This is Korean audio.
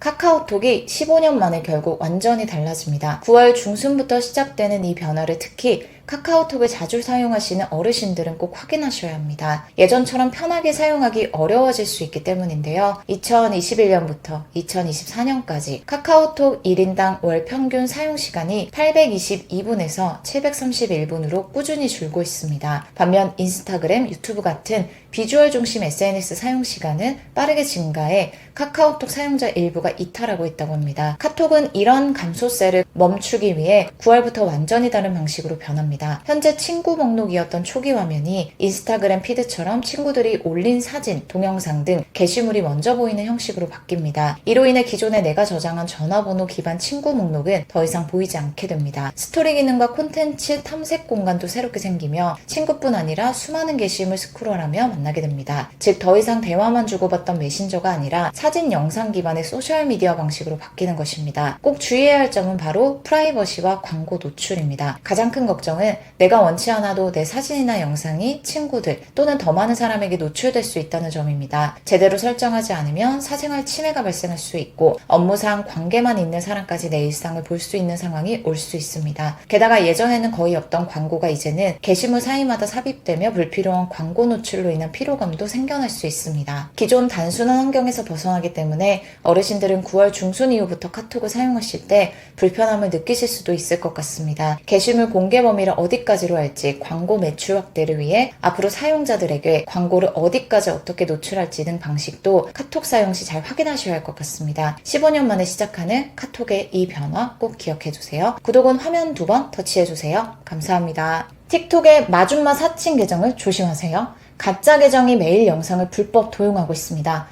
카카오톡이 15년 만에 결국 완전히 달라집니다. 9월 중순부터 시작되는 이 변화를 특히 카카오톡을 자주 사용하시는 어르신들은 꼭 확인하셔야 합니다. 예전처럼 편하게 사용하기 어려워질 수 있기 때문인데요. 2021년부터 2024년까지 카카오톡 1인당 월 평균 사용 시간이 822분에서 731분으로 꾸준히 줄고 있습니다. 반면 인스타그램, 유튜브 같은 비주얼 중심 SNS 사용 시간은 빠르게 증가해 카카오톡 사용자 일부가 이탈하고 있다고 합니다. 카톡은 이런 감소세를 멈추기 위해 9월부터 완전히 다른 방식으로 변합니다. 현재 친구 목록이었던 초기 화면이 인스타그램 피드처럼 친구들이 올린 사진, 동영상 등 게시물이 먼저 보이는 형식으로 바뀝니다. 이로 인해 기존에 내가 저장한 전화번호 기반 친구 목록은 더 이상 보이지 않게 됩니다. 스토리 기능과 콘텐츠 탐색 공간도 새롭게 생기며 친구뿐 아니라 수많은 게시물 스크롤하며 만나게 됩니다. 즉 더 이상 대화만 주고받던 메신저가 아니라 사진 영상 기반의 소셜미디어 방식으로 바뀌는 것입니다. 꼭 주의해야 할 점은 바로 프라이버시와 광고 노출입니다. 가장 큰 걱정은 내가 원치 않아도 내 사진이나 영상이 친구들 또는 더 많은 사람에게 노출될 수 있다는 점입니다. 제대로 설정하지 않으면 사생활 침해가 발생할 수 있고 업무상 관계만 있는 사람까지 내 일상을 볼 수 있는 상황이 올 수 있습니다. 게다가 예전에는 거의 없던 광고가 이제는 게시물 사이마다 삽입되며 불필요한 광고 노출로 인한 피로감도 생겨날 수 있습니다. 기존 단순한 환경에서 벗어나기 때문에 어르신들은 9월 중순 이후부터 카톡을 사용하실 때 불편함을 느끼실 수도 있을 것 같습니다. 게시물 공개 범위를 어디까지로 할지 광고 매출 확대를 위해 앞으로 사용자들에게 광고를 어디까지 어떻게 노출할지 등 방식도 카톡 사용 시 잘 확인하셔야 할 것 같습니다. 15년 만에 시작하는 카톡의 이 변화 꼭 기억해 주세요. 구독은 화면 두 번 터치해 주세요. 감사합니다. 틱톡의 마줌마 사칭 계정을 조심하세요. 가짜 계정이 매일 영상을 불법 도용하고 있습니다.